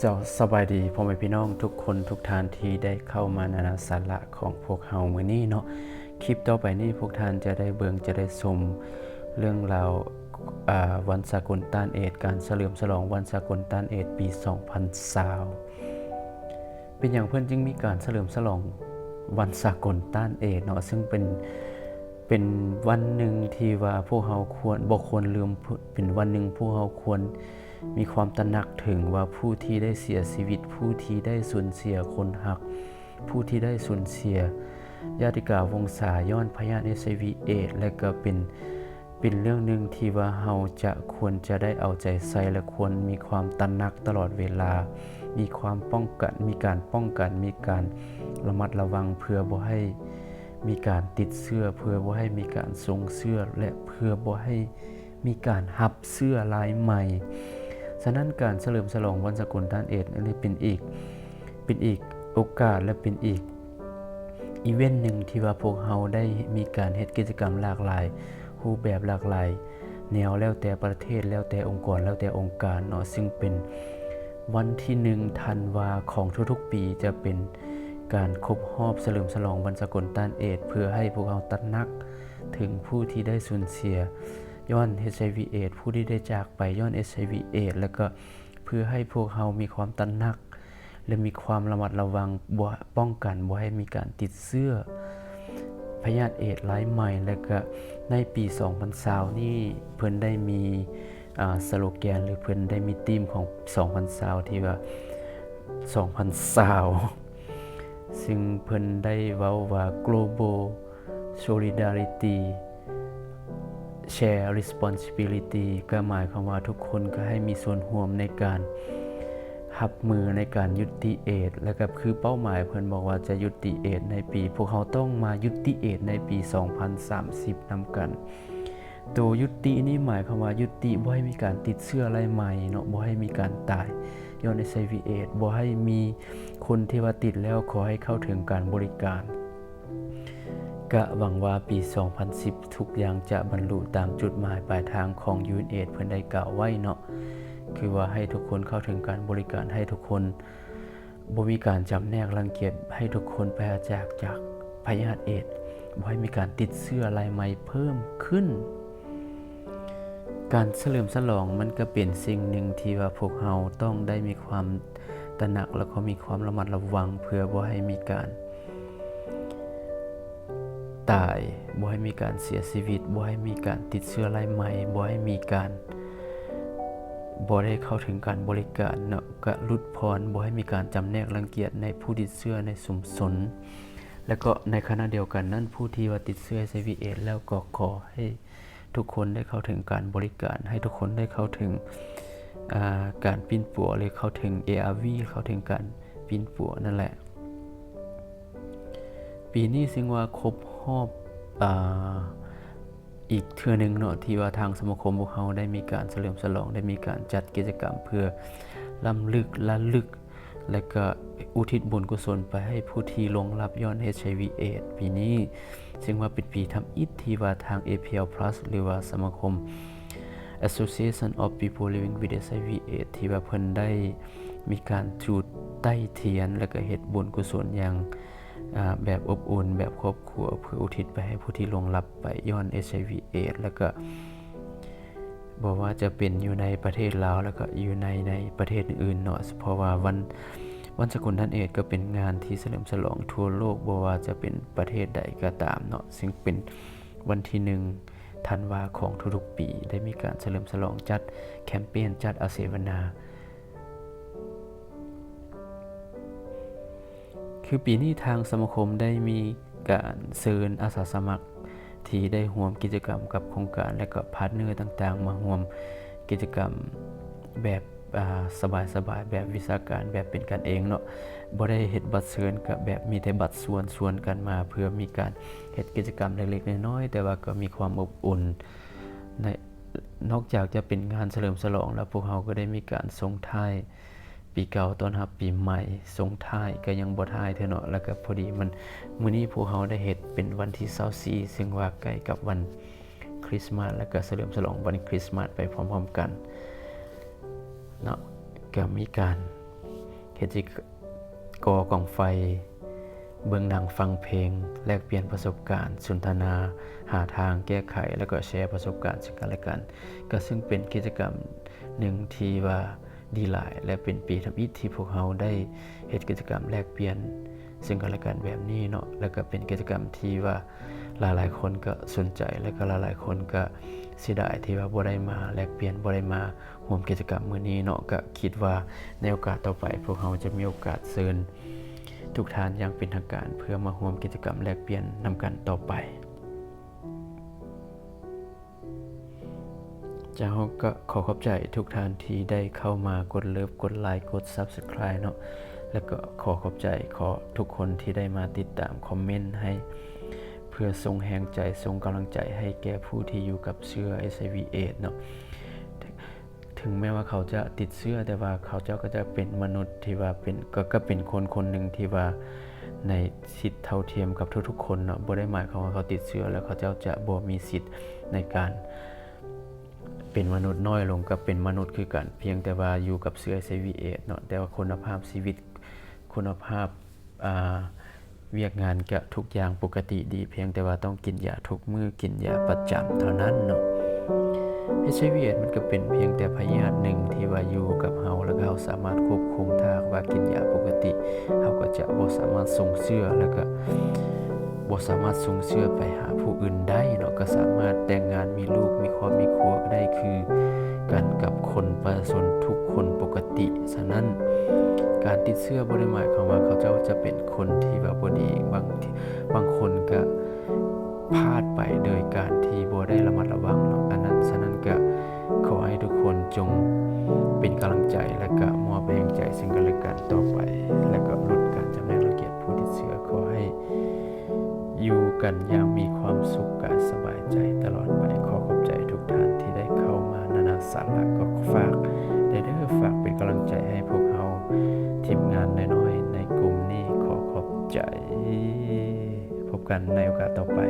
เจ้าสบายดีพ่อแม่พี่น้องทุกคนทุกท่านที่ได้เข้ามานานาสาระของพวกเฮามื้อนี้เนาะคลิปต่อไปนี้พวกท่านจะได้เบิ่งจะได้ชมเรื่องราววันสากลต้านเอดการเฉลิมฉลองวันสากลต้านเอดส์ปี 2020เป็นอย่างเพิ่นจึงมีการเฉลิมฉลองวันสากลต้านเอดเนาะซึ่งเป็นเป็นวันหนึ่งที่ว่าพวกเราควรบ่ควรลืมเป็นวันหนึ่งพวกเราควร มีความตระหนักถึงว่าผู้ที่ได้เสียชีวิต ผู้ที่ได้สูญเสียคนหัก ผู้ที่ได้สูญเสีย ญาติกาวงศาย้อนพยาธิ HIV เอดส์และก็เป็นเป็นเรื่องหนึ่งที่ว่าเฮาจะควรจะได้เอาใจใส่และควรมีความตระหนักตลอดเวลา มีความป้องกัน มีการป้องกัน มีการระมัดระวังเพื่อบ่ให้มีการติดเสื้อ เพื่อบ่ให้มีการทรงเสื้อและเพื่อบ่ให้มีการหับเสื้อลายใหม่ ฉะนั้นการเฉลิมฉลองวันสกุลต้านเอดส์อันนี้เป็นอีก เป็นอีกโอกาสและเป็นอีกอีเวนต์หนึ่งที่ว่าพวกเฮาได้มีการเฮ็ดกิจกรรมหลากหลาย รูปแบบหลากหลาย แนวแล้วแต่ประเทศแล้วแต่องค์กรแล้วแต่องค์การเนาะซึ่งเป็นวันที่1ธันวาของทุกๆปีจะเป็นการครบรอบเฉลิมฉลองวันสกุลต้านเอดเพื่อให้พวกเราตระหนักถึงผู้ที่ได้สูญเสีย ย้อน HIV เอดส์ผู้ที่ได้จากไปย้อน HIV เอดส์แล้วก็เพื่อให้พวกเรามีความตระหนัก และมีความระมัดระวังบ่ป้องกันบ่ให้มีการติดเสื้อพยาธิเอดส์รายใหม่ แล้วก็ในปี 2020นี่เพิ่นได้มีอ่าสโลแกนหรือเพิ่นได้มีธีมของ 2020ที่ว่า 2020ซึ่งเพิ่นได้เว้าว่า global solidarity share responsibility ก็หมายความว่าทุกคนก็ให้มีส่วนร่วมในการหับมือในการยุติเอดและก็คือเป้าหมายเพิ่นบอกว่าจะยุติเอดในปี พวกเขาต้องมายุติเอดในปี 2030นำกัน ตัวยุตินี่หมายความว่ายุติบ่ให้มีการติดเชื้อรายใหม่เนาะบ่ให้มีการตายย้อน HIV เอดบ่ให้มีคนที่ว่าติดแล้วขอให้เข้าถึงการบริการ กะหวังว่าปี 2010 ทุกอย่างจะบรรลุตามจุดหมายปลายทางของ UNAIDS เพิ่นได้กล่าวไว้เนาะคือว่าให้ทุกคนเข้าถึงการบริการให้ทุกคนบ่มีการจำแนกรังเกียจให้ทุกคนปราศจากจากพยาธิเอดบ่ให้มีการติดเชื้อรายใหม่เพิ่มขึ้น การเฉลิมฉลองมันก็เป็นสิ่งหนึ่งที่ว่าพวกเราต้องได้มีความตระหนักแล้วก็มีความระมัดระวังเพื่อบ่ให้มีการ ตายบ่ให้มีการเสียชีวิตบ่ให้มีการติดเชื้อรายใหม่บ่ให้มีการบ่ได้เข้าถึงการบริการเนาะก็ลุดพรบ่ให้มีการจำแนกรังเกียจในผู้ติดเชื้อในสุมสน แล้วก็ในขณะเดียวกันนั้นผู้ที่ว่าติดเชื้อ HIV เอดแล้วก็ขอให้ทุกคนได้เข้าถึงการบริการ ให้ทุกคนได้เข้าถึงาการปิ้นปัวหรือเข้าถึง ARV เข้าถึงการปิ้นปัวนั่นแหละ ปีนี้ซึ่งว่าครบ รอบอีกเทือนึงเนาะที่ว่าทางสมาคมพวกเฮาได้มีการเฉลิมฉลองได้มีการจัดกิจกรรมเพื่อล้ำลึกละลึก และก็อุทิศบุญกุศลไปให้ผู้ที่ลงรับย้อน HIV AIDS ปีนี้ ซึ่งว่าเป็นปีทำอิฐที่ว่าทาง APL Plus หรือว่าสมาคม Association of People Living with HIV AIDS ที่ว่าเพิ่นได้มีการจุดใต้เทียน และก็เฮ็ดบุญกุศลอย่าง แบบอบอุ่นแบบครอบครัวเพื่ออุทิศไปให้ผู้ที่ลงรับไปย้อน HIV AIDS แล้วก็บ่ว่าจะเป็นอยู่ในประเทศลาวแล้วก็อยู่ในในประเทศอื่นเนาะเพราะว่าวันวันสกุลท่านเอดก็เป็นงานที่เฉลิมฉลองทั่วโลกบ่ว่าจะเป็นประเทศใดก็ตามเนาะซึ่งเป็นวันที่1ธันวาของทุกๆปี ได้มีการเฉลิมฉลองจัดแคมเปญจัดอาเสวนา คือปีนี้ทางสมาคมได้มีการเชิญอาสาสมัคร ที่ได้ร่วมกิจกรรมกับโครงการและก็พาร์ทเนอร์ต่างๆ มาร่วมกิจกรรมแบบสบายๆแบบวิชาการแบบเป็นกันเองเนาะบ่ได้เฮ็ดบัตรเชิญกับแบบมีแต่บัตรส่วนส่วนกันมา เพื่อมีการเฮ็ดกิจกรรมเล็กๆน้อยๆแต่ว่าก็มีความอบอุ่นในนอกจากจะเป็นงานเฉลิมฉลองแล้วพวกเราก็ได้มีการส่งท้าย ปีเก่าต้อนรับปีใหม่สงท้ายก็ยังบ่ท้ายเท่าเนาะแล้วก็พอดีมันมื้อนี้พวกเราได้เฮ็ดเป็นวันที่24ซึ่งว่าใกล้กับวันคริสต์มาสแล้วก็เฉลิมฉลองวันคริสต์มาสไปพร้อมๆกันเนาะก็มีการเฮ็ดจิก่อกองไฟ เบิ่งหนังฟังเพลง แลกเปลี่ยนประสบการณ์ สนทนา หาทางแก้ไข แล้วก็แชร์ประสบการณ์ซึ่งกันและกัน ก็ซึ่งเป็นกิจกรรมหนึ่งที่ว่า ดีหลาย และเป็นปีทำอิฐที่พวกเราได้เฮ็ดกิจกรรมแลกเปลี่ยน ซึ่งกันและกันแบบนี้เนาะแล้วก็เป็นกิจกรรมที่ว่าหลายๆคนก็สนใจแล้วก็หลายๆคนก็เสียดายที่ว่าบ่ได้มาแลกเปลี่ยนบ่ได้มาร่วมกิจกรรมมื้อนี้เนาะก็คิดว่าในโอกาสต่อไป พวกเราจะมีโอกาสเชิญทุกท่านอย่างเป็นทางการเพื่อมาร่วมกิจกรรมแลกเปลี่ยนนำกันต่อไป เจ้าก็ขอขอบใจทุกท่านที่ได้เข้ามากดเลิฟกดไลค์กด Subscribe เนาะแล้วก็ขอขอบใจขอทุกคนที่ได้มาติดตามคอมเมนต์ให้ เพื่อส่งแรงใจส่งกำลังใจให้แก่ผู้ที่อยู่กับเชื้อ HIV AIDS เนาะถึงแม้ว่าเขาจะติดเชื้อแต่ว่าเขาเจ้าก็จะเป็นมนุษย์ที่ว่าเป็นก็ก็เป็นคนคนหนึ่งที่ว่าในสิทธิเท่าเทียมกับทุกๆ คนเนาะบ่ได้หมายความว่าเขาติดเชื้อแล้วเขาเจ้าจะบ่มีสิทธิ์ในการ เป็นมนุษย์น้อยลงกับเป็นมนุษย์คือกัน เพียงแต่ว่าอยู่กับเชื้อ HIV AIDS เนาะแต่ว่าคุณภาพชีวิตคุณภาพอ่าเวียกงานก็ทุกอย่างปกติดี เพียงแต่ว่าต้องกินยาทุกมื้อกินยาประจำเท่านั้นเนาะ HIV AIDS มันก็เป็นเพียงแต่พยาธิหนึ่งที่ว่าอยู่กับเฮาแล้วเฮาสามารถควบคุมถ้าว่ากินยาปกติเฮาก็จะบ่สามารถส่งเชื้อแล้วก็ บ่สามารถส่งเชื้อไปหาผู้อื่นได้เนาะก็สามารถแต่งงานมีลูกมีครอบมีครัวได้คือกันกับคนประชาชนทุกคนปกติ ฉะนั้นการติดเชื้อบ่ได้หมายความว่าเขาเจ้าจะเป็นคนที่ว่าบ่ดีบางบางคนก็พลาดไปโดยการที่บ่ได้ระมัดระวังเนาะอันนั้นฉะนั้นก็ขอให้ทุกคนจงเป็นกำลังใจและก็มอบแรงใจซึ่งกันและกันต่อไปและ กันอย่างมีความสุขกายสบายใจตลอดไปขอขอบใจทุกท่านที่ได้เข้ามานานาสาระก็ฝากได้เด้อฝากเป็นกำลังใจให้พวกเราทีมงานน้อยๆในกลุ่มนี้ขอขอบใจ พบกันในโอกาสต่อไป